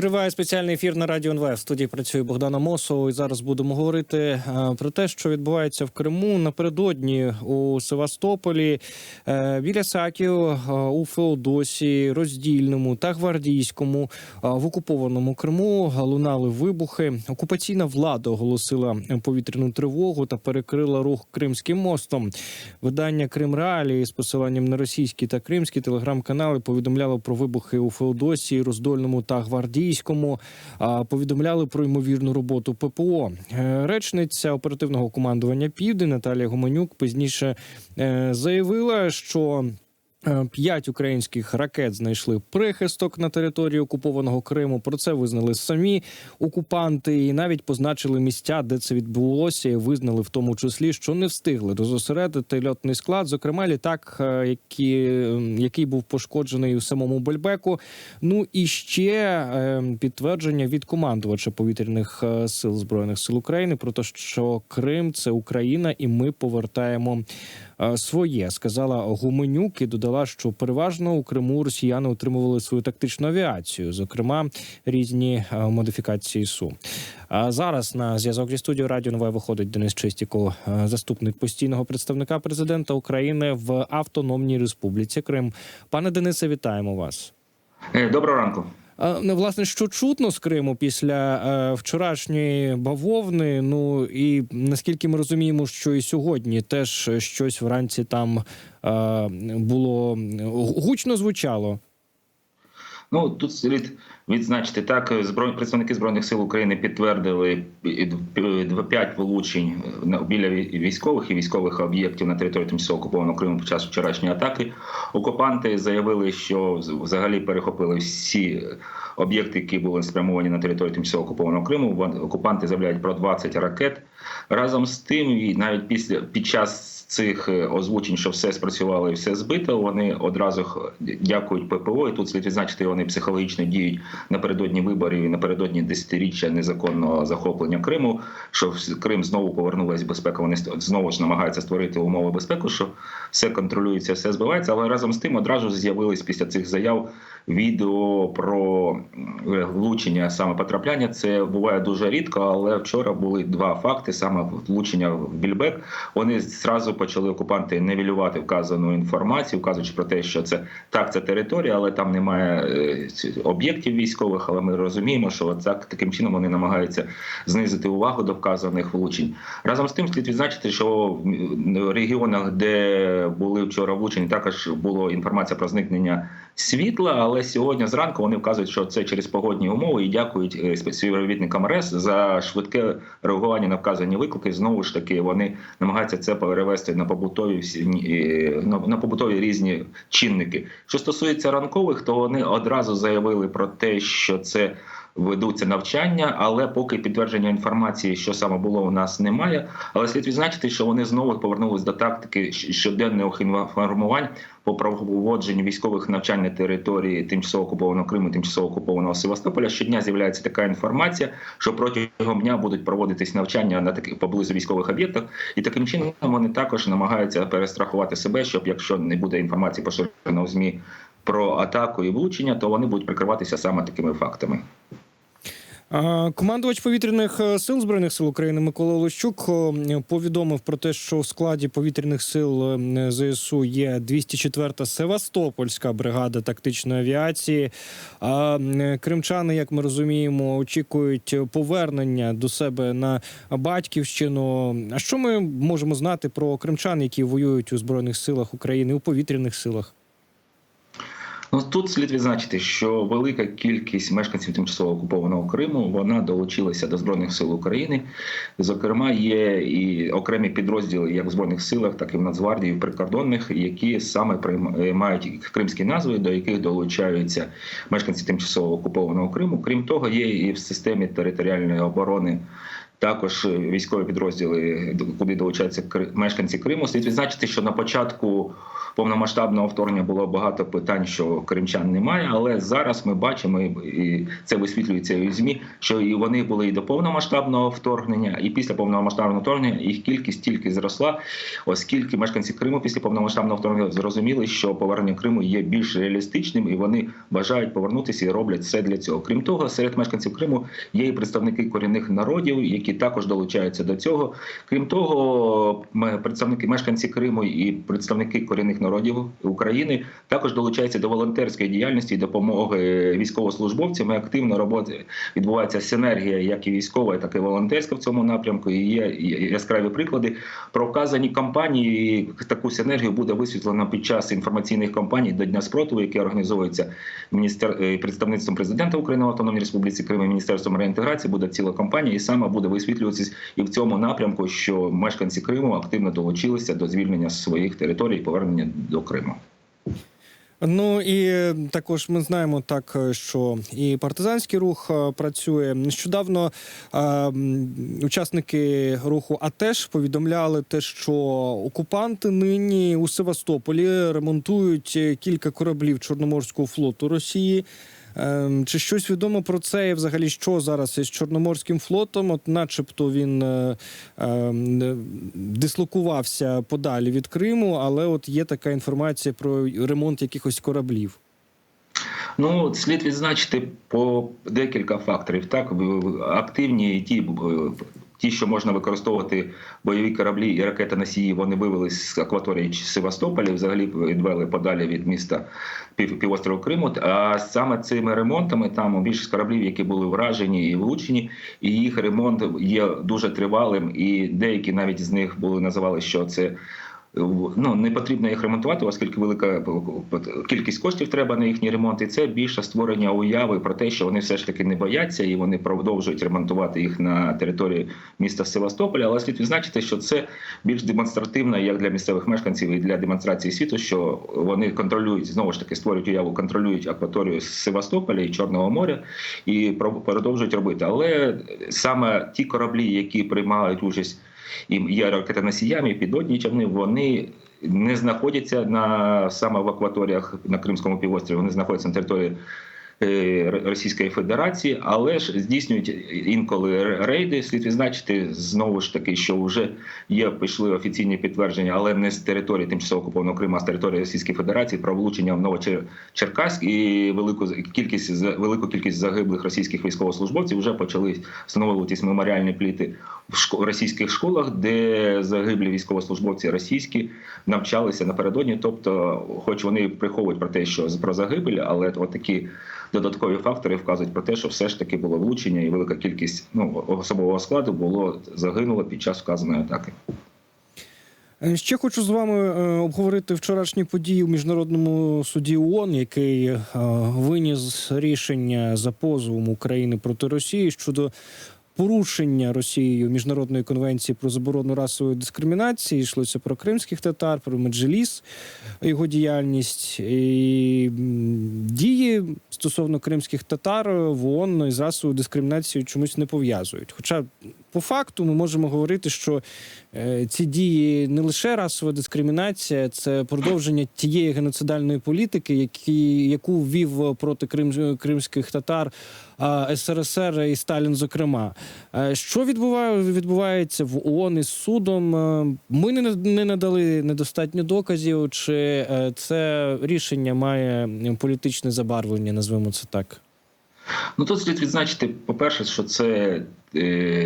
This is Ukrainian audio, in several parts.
Триває спеціальний ефір на радіо НВ. В студії працює Богдана Мосова. І зараз будемо говорити е, про те, що відбувається в Криму напередодні у Севастополі, е, біля Саків, е, у Феодосії, роздільному та гвардійському в окупованому Криму лунали вибухи. Окупаційна влада оголосила повітряну тривогу та перекрила рух Кримським мостом. Видання Крим Реалії з посиланням на російські та кримські телеграм-канали повідомляло про вибухи у Феодосії, Роздольному та Гвардійському. А, Повідомляли про ймовірну роботу ППО. Е, Речниця оперативного командування Південь Наталія Гуменюк пізніше е, заявила, що. Е, П'ять українських ракет знайшли прихисток на території окупованого Криму. Про це визнали самі окупанти, і навіть позначили місця, де це відбулося, і визнали в тому числі, що не встигли розосередити льотний склад. Зокрема, літак, е, який, який був пошкоджений у самому Бельбеку. Ну і ще е, підтвердження від командувача повітряних сил збройних сил України про те, що Крим це Україна, і ми повертаємо своє, сказала Гуменюк і додала, що переважно у Криму росіяни отримували свою тактичну авіацію, зокрема різні е, модифікації СУ. А зараз на зв'язок зі студією Радіо Нове виходить Денис Чистіко, е, заступник постійного представника президента України в Автономній Республіці Крим. Пане Денисе, вітаємо вас. Е, Доброго ранку. А, ну, власне, що чутно з Криму після е, вчорашньої бавовни. Ну і наскільки ми розуміємо, що і сьогодні теж щось вранці там е, було гучно звучало. Ну тут слід відзначити так. Збройні представники збройних сил України підтвердили п'ять влучень біля військових і військових об'єктів на території тимчасово окупованого Криму під час вчорашньої атаки. Окупанти заявили, що взагалі перехопили всі об'єкти, які були спрямовані на територію тимчасово окупованого Криму. Окупанти заявляють про 20 ракет. Разом з тим, і навіть після під час цих е, озвучень, що все спрацювало і все збито, вони одразу дякують ППО. І тут слід відзначити, вони психологічно діють напередодні виборів і напередодні десятиріччя незаконного захоплення Криму. Що Крим знову повернулася безпека. Вони знову ж намагаються створити умови безпеки, що все контролюється, все збивається. Але разом з тим одразу з'явились після цих заяв відео про е, влучення саме потрапляння. Це буває дуже рідко, але вчора були два факти: саме влучення в Більбек. Вони зразу почали окупанти невілювати вказану інформацію, вказуючи про те, що це так, це територія, але там немає е, об'єктів військових. Але ми розуміємо, що так таким чином вони намагаються знизити увагу до вказаних влучень. Разом з тим слід відзначити, що в регіонах, де були вчора влучені, також було інформація про зникнення світла. Але сьогодні зранку вони вказують, що це через погодні умови і дякують е, співробітникам РЕС за швидке реагування на вказані виклики. Знову ж таки, вони намагаються це перевести на побутові е, на побутові різні чинники. Що стосується ранкових, то вони одразу заявили про те, що це. Ведуться навчання, але поки підтвердження інформації, що саме було, у нас немає. Але слід відзначити, що вони знову повернулись до тактики щоденних інформувань по проводженню військових навчань на території тимчасово окупованого Криму, тимчасово окупованого Севастополя. Щодня з'являється така інформація, що протягом дня будуть проводитись навчання на таких поблизу військових об'єктах, і таким чином вони також намагаються перестрахувати себе, щоб якщо не буде інформації поширено в змі про атаку і влучення, то вони будуть прикриватися саме такими фактами. Командувач повітряних е, сил збройних сил України Микола Олещук е, повідомив про те, що у складі повітряних сил е, ЗСУ є 204-та Севастопольська бригада тактичної авіації. А кримчани, як ми розуміємо, очікують повернення до себе на батьківщину. А що ми можемо знати про кримчан, які воюють у збройних силах України у повітряних силах? Ну тут слід відзначити, що велика кількість мешканців тимчасово окупованого Криму вона долучилася до збройних сил України. Зокрема, є і окремі підрозділи, як в збройних силах, так і в Нацгвардії, в прикордонних, які саме прийм- мають кримські назви, до яких долучаються мешканці тимчасово окупованого Криму. Крім того, є і в системі територіальної оборони. Також військові підрозділи, куди долучаються мешканці Криму. Слід відзначити, що на початку повномасштабного вторгнення було багато питань, що кримчан немає, але зараз ми бачимо, і- це висвітлюється і змі, що і вони були і до повномасштабного вторгнення, і після повномасштабного вторгнення їх кількість тільки зросла, оскільки мешканці Криму після повномасштабного вторгнення зрозуміли, що повернення Криму є більш реалістичним, і вони бажають повернутися і роблять все для цього. Крім того, серед мешканців Криму є і представники корінних народів, які також долучаються до цього. Крім того, представники мешканці Криму і представники корінних народів України також долучаються до волонтерської діяльності і допомоги військовослужбовцям. І активно роботи відбувається синергія, як і військова, так і волонтерська в цьому напрямку. І є яскраві приклади про вказані кампанії. Таку синергію буде висвітлено під час інформаційних кампаній до Дня спротиву, які організовуються міністер е, представництвом президента України в Автономній Республіці Крим і Міністерством реінтеграції. Буде ціла кампанія, і саме буде висвітлюватися і в цьому напрямку, що мешканці Криму активно долучилися до звільнення своїх територій і повернення до Криму. Ну і також ми знаємо так, що і партизанський рух е, працює нещодавно. е, Учасники руху АТЕШ повідомляли те, що окупанти нині у Севастополі ремонтують кілька кораблів Чорноморського флоту Росії. Ем, Чи щось відомо про це? І взагалі, що зараз із Чорноморським флотом? От, начебто, він е, ем, дислокувався подалі від Криму, але от є така інформація про ремонт якихось кораблів. Ну, слід відзначити по декілька факторів. Так, активні ті, ті, що можна використовувати бойові кораблі і ракетоносії, вони вивели з акваторії Севастополя, взагалі відвели подалі від міста пів, півострову Криму. А саме цими ремонтами там більшість кораблів, які були вражені і влучені, і їх ремонт є дуже тривалим. І деякі навіть з них були називали, що це ну не потрібно їх ремонтувати, оскільки велика кількість коштів треба на їхній ремонт, і це більше створення уяви про те, що вони все ж таки не бояться і вони продовжують ремонтувати їх на території міста Севастополя. Але слід відзначити, що це більш демонстративно як для місцевих мешканців і для демонстрації світу, що вони контролюють знову ж таки створюють уяву, контролюють акваторію Севастополя і Чорного моря і продовжують робити. Але саме ті кораблі, які приймають участь і є ракетоносіями, підводні човни, вони не знаходяться на саме в акваторіях на Кримському півострові, вони знаходяться на території Російської Федерації, але ж здійснюють інколи рейди. Слід відзначити знову ж таки, що вже є пішли офіційні підтвердження, але не з території тимчасово окупованого Криму, а з території Російської Федерації про влучення в Новочеркаськ і велику кількість велику кількість загиблих російських військовослужбовців вже почали встановлюватись меморіальні пліти в російських школах, де загиблі військовослужбовці російські навчалися напередодні. Тобто, хоч вони приховують про те, що про загибель, але от такі додаткові фактори вказують про те, що все ж таки було влучення, і велика кількість ну особового складу було загинуло під час вказаної атаки. Е, Ще хочу з вами е, обговорити вчорашні події у міжнародному суді ООН, який е, виніс рішення за позовом України проти Росії щодо порушення Росією міжнародної конвенції про заборону расової дискримінації. Йшлося про кримських татар, про Меджеліс, його діяльність і дії стосовно кримських татар в ООН із расовою дискримінацією чомусь не пов'язують. Хоча по факту ми можемо говорити, що е, ці дії не лише расова дискримінація, це продовження тієї геноцидальної політики, які, яку ввів проти крим, кримських татар СРСР і Сталін, зокрема. Е, Що відбуває, відбувається в ООН із судом? Е, Ми не, не надали недостатньо доказів, чи е, це рішення має політичне забарвлення, назвемо це так. Ну тут слід відзначити, по-перше, що це е,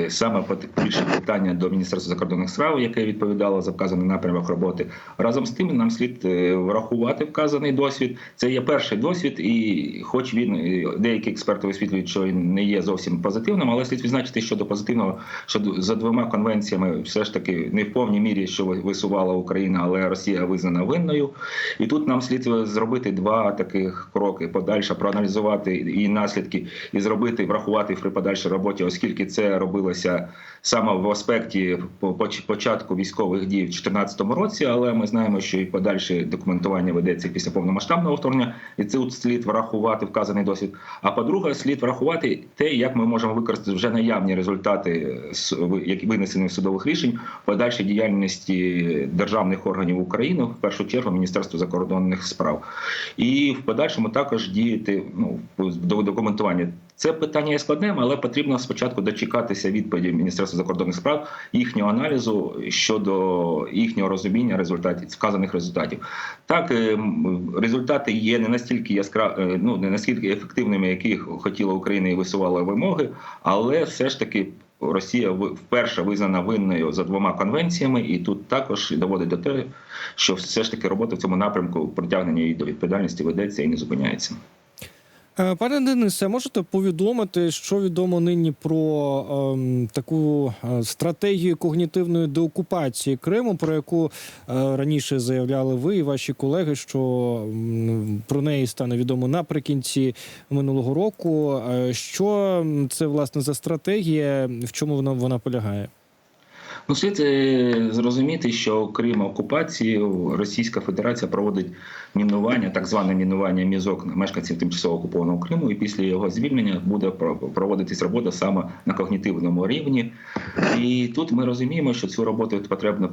саме пот- більше питання до Міністерства закордонних справ, яке відповідало за вказаний напрямок роботи. Разом з тим, нам слід е, врахувати вказаний досвід. Це є перший досвід, і хоч він е, деякі експерти висвітлюють, що він не є зовсім позитивним, але слід відзначити щодо позитивного, що за двома конвенціями все ж таки не в повній мірі, що ви- висувала Україна, але Росія визнана винною. І тут нам слід зробити два таких кроки: подальше проаналізувати і наслідки, і зробити, врахувати при подальшій роботі, оскільки це робилося саме в аспекті початку військових дій в 2014 році, але ми знаємо, що і подальше документування ведеться після повномасштабного вторгнення, і це слід врахувати вказаний досвід. А по-друге, слід врахувати те, як ми можемо використати вже наявні результати ви- які винесені судових рішень подальшій діяльності державних органів України, в першу чергу Міністерства закордонних справ, і в подальшому також діяти ну до документування. Це питання є складним, але потрібно спочатку дочекатися відповіді Міністерства закордонних справ, їхнього аналізу щодо їхнього розуміння результатів вказаних результатів. Так е, результати є не настільки яскраві, ну не настільки ефективними, які хотіла Україна і висувала вимоги, але все ж таки. Росія вперше визнана винною за двома конвенціями, і тут також доводить до того, що все ж таки робота в цьому напрямку притягнення її до відповідальності ведеться і не зупиняється. Е, Пане Денисе, можете повідомити, що відомо нині про ем, таку е, стратегію когнітивної деокупації Криму, про яку е, раніше заявляли ви і ваші колеги, що про неї стане відомо наприкінці минулого року. Е, Що це власне за стратегія? В чому вона вона полягає? Ну, слід е, зрозуміти, що крім окупації, Російська Федерація проводить мінування, так зване мінування мізок мешканців тимчасово окупованого Криму, і після його звільнення буде про- проводитись робота саме на когнітивному рівні. І тут ми розуміємо, що цю роботу потрібно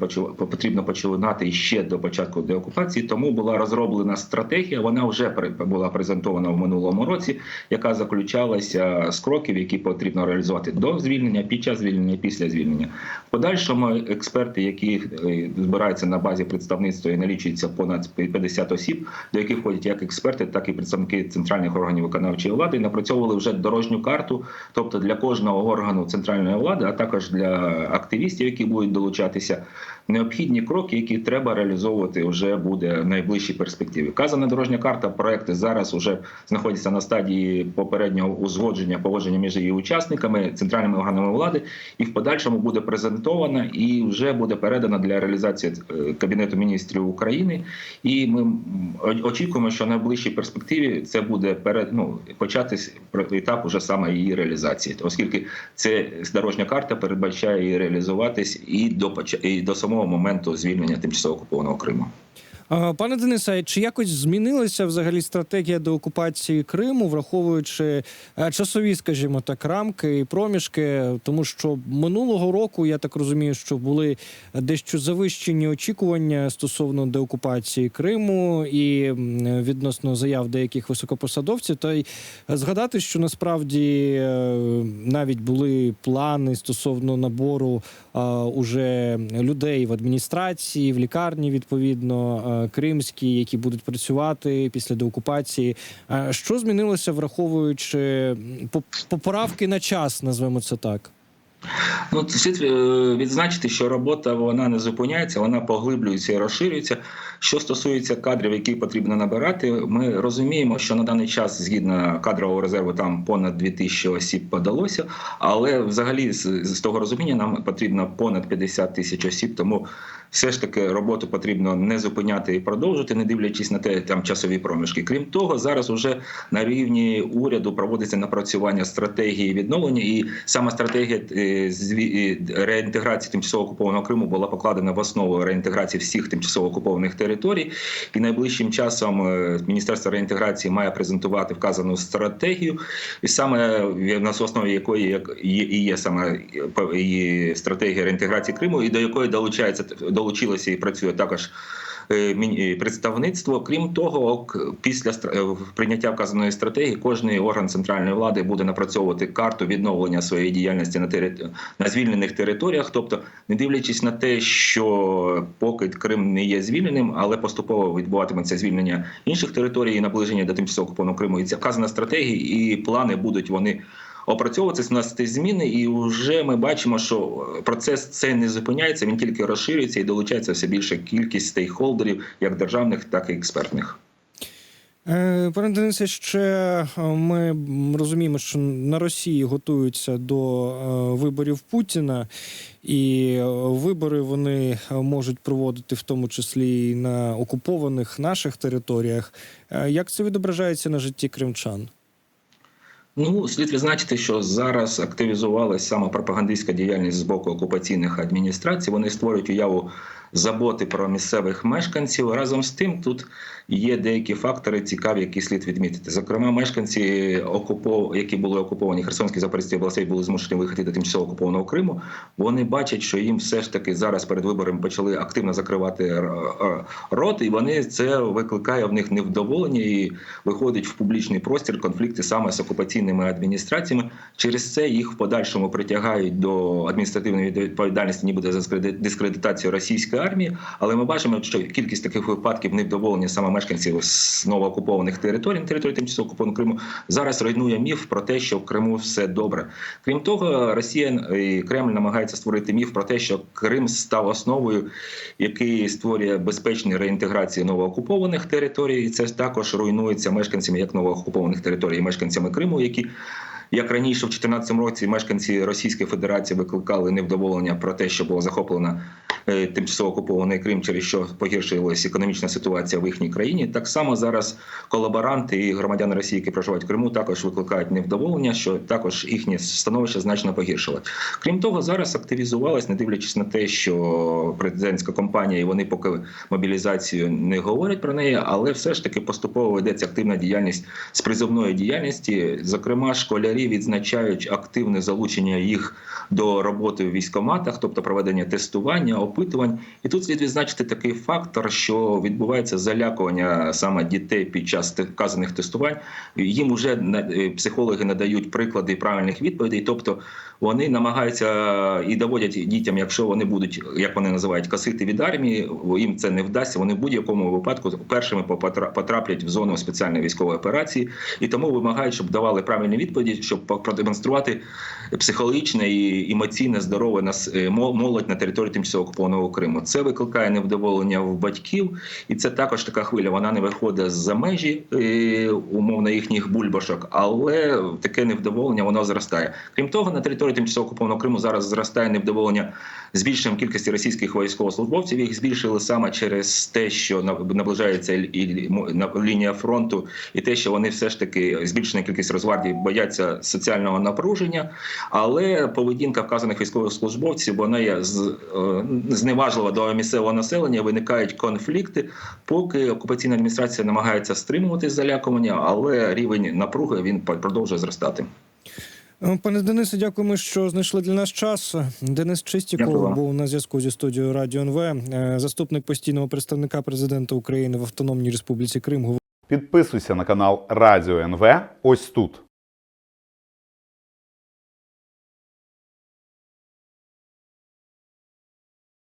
потрібно починати ще до початку деокупації. Тому була розроблена стратегія. Вона вже була презентована в минулому році, яка заключалася з кроків, які потрібно реалізувати до звільнення, під час звільнення, після звільнення. В подальшому експерти, які е, збираються на базі представництва і налічується понад 50 осіб, до яких входять як експерти, так і представники центральних органів виконавчої влади, і напрацьовували вже дорожню карту, тобто для кожного органу центральної влади, а також для активістів, які будуть долучатися, необхідні кроки, які треба реалізовувати вже буде в найближчій перспективі. Вказана дорожня карта проекти зараз вже знаходяться на стадії попереднього узгодження погодження між її учасниками, центральними органами влади, і в подальшому буде презентована і вже буде передана для реалізації е, Кабінету міністрів України. І ми очікуємо, що в найближчій перспективі це буде перед ну початись етап уже саме її реалізації, оскільки це дорожня карта передбачає її реалізуватись і до і до самого моменту звільнення тимчасово окупованого Криму. Пане Денисе, чи якось змінилася взагалі стратегія деокупації Криму, враховуючи е, часові, скажімо так, рамки і проміжки? Тому що минулого року я так розумію, що були дещо завищені очікування стосовно деокупації Криму і відносно заяв деяких високопосадовців. Та й згадати, що насправді е, навіть були плани стосовно набору уже людей в адміністрації, в лікарні, відповідно, а, кримські, які будуть працювати після деокупації. Що змінилося, враховуючи поправки на час, назвемо це так? Ну, слід е, відзначити, що робота вона не зупиняється, вона поглиблюється і розширюється. Що стосується кадрів, які потрібно набирати, ми розуміємо, що на даний час, згідно кадрового резерву, там понад 2000 осіб подалося. Але взагалі з, того розуміння нам потрібно понад 50 тисяч осіб. Тому все ж таки роботу потрібно не зупиняти і продовжити, не дивлячись на те там часові проміжки. Крім того, зараз уже на рівні уряду проводиться напрацювання стратегії відновлення, і саме стратегія е, е, реінтеграції тимчасово окупованого Криму була покладена в основу реінтеграції всіх тимчасово окупованих територій. І найближчим часом е, Міністерство реінтеграції має презентувати вказану стратегію, і саме на основі якої і є саме і стратегія реінтеграції Криму, і до якої долучається долучилося і працює також представництво. Крім того, після е, прийняття вказаної стратегії, кожний орган центральної влади буде напрацьовувати карту відновлення своєї діяльності на тери- на звільнених територіях. Тобто, не дивлячись на те, що поки Крим не є звільненим, але поступово відбуватиметься звільнення інших територій і наближення до тимчасово окупованого Криму. І ця вказана стратегія і плани будуть вони опрацьовуватися, вносити зміни, і вже ми бачимо, що процес цей не зупиняється, він тільки розширюється і долучається все більша кількість стейкхолдерів, як державних, так і експертних. Е, Пане Денисе, ще е, ми розуміємо, що на Росії готуються до е, виборів Путіна, і е, вибори вони е, можуть проводити в тому числі і на окупованих наших територіях. Е, Як це відображається на житті кримчан? Ну, слід відзначити, що зараз активізувалася саме пропагандистська діяльність з боку окупаційних адміністрацій. Вони створюють уяву заботи про місцевих мешканців. Разом з тим, тут є деякі фактори цікаві, які слід відмітити. Зокрема, мешканці окупов... які були окуповані Херсонській Запорізькій областей, були змушені виїхати до тимчасово окупованого Криму. Вони бачать, що їм все ж таки зараз перед виборами почали активно закривати рот, і вони це викликає в них невдоволення і виходить в публічний простір конфлікти саме з окупаційними адміністраціями. Через це їх в подальшому притягають до адміністративної відповідальності, ніби за дискредитацію російської армії. Але ми бачимо, що кількість таких випадків невдоволення саме мешканців з новоокупованих територій, на території тимчасово окупованого Криму, зараз руйнує міф про те, що в Криму все добре. Крім того, Росія і Кремль намагаються створити міф про те, що Крим став основою, який створює безпечні реінтеграції новоокупованих територій. І це також руйнується мешканцями як новоокупованих територій, і мешканцями Криму, які як раніше, в 2014 році мешканці Російської Федерації викликали невдоволення про те, що було захоплено е, тимчасово окупований Крим, через що погіршилась економічна ситуація в їхній країні. Так само зараз колаборанти і громадяни Росії, які проживають в Криму, також викликають невдоволення, що також їхнє становище значно погіршило. Крім того, зараз активізувалась, не дивлячись на те, що президентська компанія і вони поки мобілізацію не говорять про неї, але все ж таки поступово ведеться активна діяльність з призовної діяльності. Зокрема, школярі відзначають активне залучення їх до роботи в військоматах, тобто проведення тестування, опитувань. І тут слід відзначити такий фактор, що відбувається залякування саме дітей під час вказаних тестувань. Їм вже психологи надають приклади правильних відповідей, тобто вони намагаються і доводять дітям, якщо вони будуть, як вони називають, касити від армії, їм це не вдасться. Вони в будь-якому випадку першими потраплять в зону спеціальної військової операції, і тому вимагають, щоб давали правильні відповіді, щоб продемонструвати психологічне і емоційне здорове нас е, молодь на території тимчасово окупованого Криму. Це викликає невдоволення в батьків, і це також така хвиля. Вона не виходить за межі е, умовно їхніх бульбашок, але таке невдоволення воно зростає. Крім того, на території тимчасово окупованого Криму зараз зростає невдоволення збільшенням кількості російських військовослужбовців. Їх збільшили саме через те, що наближається і- лінія фронту, і те, що вони все ж таки збільшена кількість Росгвардії бояться соціального напруження. Але поведінка вказаних військовослужбовців вона є е, зневажлива до місцевого населення. Виникають конфлікти, поки окупаційна адміністрація намагається стримувати залякування, але рівень напруги він продовжує зростати. Е, Пане Денисе, дякуємо, що знайшли для нас час. Денис Чистіков був на зв'язку зі студією Радіо НВ, е, заступник постійного представника президента України в Автономній Республіці Крим. Підписуйся на канал Радіо НВ ось тут.